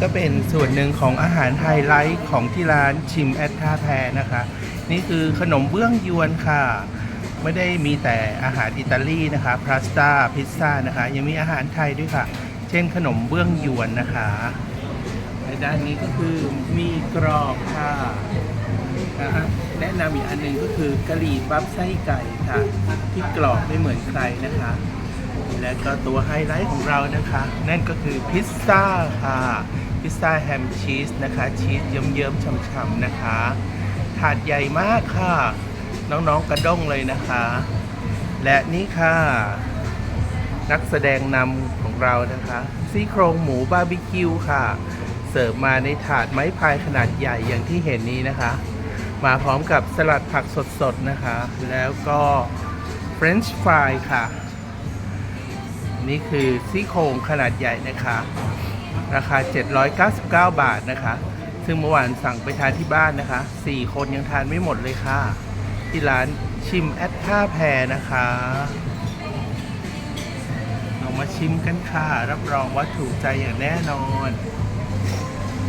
ก็เป็นส่วนหนึ่งของอาหารไฮไลท์ของที่ร้านชิมแอดท่าแพนะคะ นี่คือขนมเบื้องยวนค่ะ ไม่ได้มีแต่อาหารอิตาลีนะคะพาสต้าพิซซ่านะคะ ยังมีอาหารไทยด้วยค่ะ เช่นขนมเบื้องยวนนะคะในด้านนี้ก็คือมีกรอบค่ะนะฮะแนะนำอีกอันหนึ่งก็คือกะหรี่ปั๊บไส้ไก่ค่ะ ที่กรอบไม่เหมือนใครนะคะ และก็ตัวไฮไลท์ของเรานะคะ นั่นก็คือพิซซ่าค่ะ พิซซ่าแฮมชีสนะคะ ชีสเยิ้มๆฉ่ำๆนะคะ ถาดใหญ่มากค่ะ น้องๆกระด้งเลยนะคะ และนี่ค่ะ นักแสดงนำของเรานะคะ ซี่โครงหมูบาร์บีคิวค่ะ เสิร์ฟมาในถาดไม้พายขนาดใหญ่อย่างที่เห็นนี้นะคะ มาพร้อมกับสลัดผักสดๆนะคะ แล้วก็เฟรนช์ฟรายค่ะ นี่คือซี่โครงขนาดใหญ่นะคะ ราคา 799 บาทนะคะ ซึ่งเมื่อวานสั่งไปทานที่บ้านนะคะ 4 คนยังทานไม่หมดเลยค่ะ ที่ร้านชิมแอดท่าแพรนะคะเรามาชิมกันค่ะ รับรองว่าถูกใจอย่างแน่นอน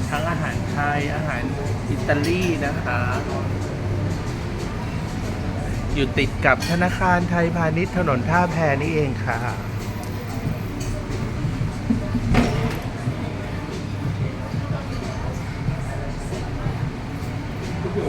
ทั้งอาหารไทย อาหารอิตาลีนะคะ อยู่ติดกับธนาคารไทยพาณิชย์ถนนท่าแพนี่เองค่ะ